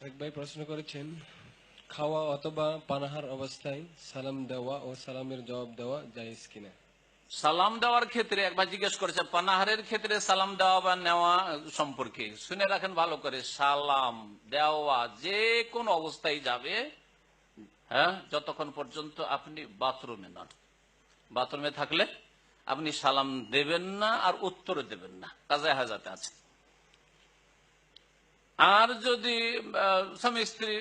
এক ভাই প্রশ্ন করেছেন, খাওয়া অথবা পানাহার অবস্থায় সালাম দেওয়া ও সালামের জবাব দেওয়া জায়েজ কিনা? সালাম দেওয়ার ক্ষেত্রে একবার জিজ্ঞেস করেছে, পানাহারের ক্ষেত্রে সালাম দেওয়া বা নেওয়া সম্পর্কে? শুনে রাখেন ভালো করে, সালাম দেওয়া যে কোন অবস্থায় যাবে হ্যাঁ যতক্ষণ পর্যন্ত আপনি বাথরুমে নন। বাথরুমে থাকলে আপনি সালাম দেবেন না আর উত্তর দেবেন না। কাজে হাজাতে আছে। আর যদি স্বামী স্ত্রী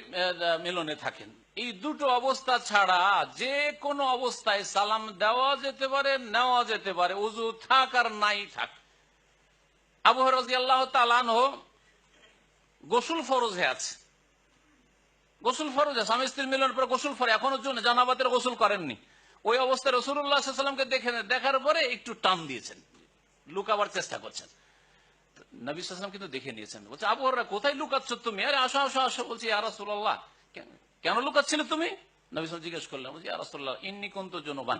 মিলনে থাকেন, এই দুটো অবস্থা ছাড়া যে কোনো অবস্থায় সালাম দেওয়া যেতে পারে, নেওয়া যেতে পারে, উজু থাক আর নাই থাক। আবু রাজি আল্লাহ গোসল ফরজ আছে। গোসল ফরজ, স্বামী স্ত্রী মিলনের পরে গোসল ফরে এখনও জন্য জানাবাতের গোসল করেননি। ওই অবস্থায় রসুল্লাহামকে দেখে দেখার পরে একটু টান দিয়েছেন, লুকাবার চেষ্টা করছেন। নবী সাল্লাম কিন্তু দেখে নিয়েছেন বলছে, আবু হরাইরা কোথায় লুকাচ্ছ তুমি? আরে, আসো আসো আসো। বলছি আরাসুল্লাহ কেন লুকাচ্ছিলে তুমি? নবী সাল্লাম জিজ্ঞেস করলাম বলছি আরাসুল্লাহ ইন্নি কোন তো জনবান।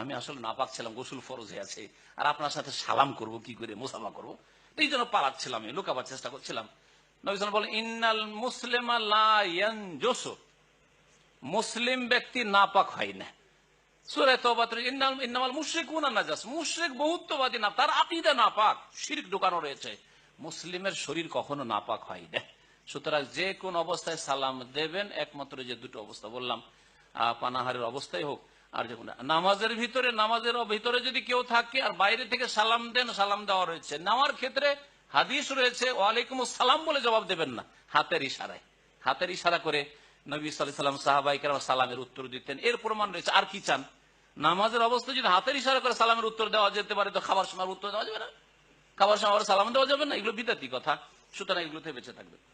আমি আসলে নাপাক ছিলাম, গোসল ফরজ হয়ে আছে। আর আপনার সাথে সালাম করব, কি করে মোসাফা করব? এই জন্য পালাচ্ছিলাম, আমি, লুকাবার চেষ্টা করছিলাম। নবী বলেন, ইন্নাল মুসলিম মুসলিম ব্যক্তি নাপাক হয় না। মুসলিমের শরীর কখনো নাপাক হয় না সুতরাং যে কোন অবস্থায় সালাম দেবেন, একমাত্র যে দুটো অবস্থা বললাম পানাহারের অবস্থায় হোক আর নামাজের ভিতরে নামাজের ভিতরে যদি কেউ থাকে আর বাইরে থেকে সালাম দেন, সালাম দেওয়া রয়েছে। নেওয়ার ক্ষেত্রে হাদিস রয়েছে ওয়ালাইকুম সালাম বলে জবাব দেবেন না। হাতের ইশারায়। হাতের ইশারা করে নবী সাল্লাম সাহাবাইকার সালামের উত্তর দিতেন। এর প্রমাণ রয়েছে, আর কি চান? নামাজের অবস্থা যদি হাতের ইশারা করে সালামের উত্তর দেওয়া যেতে পারে, তো খাবার সময় উত্তর দেওয়া যাবে না। খাবার সময় সালাম দেওয়া যাবে না, এগুলো বিদাতি কথা। সুতরাং এগুলোতে বেঁচে থাকবে।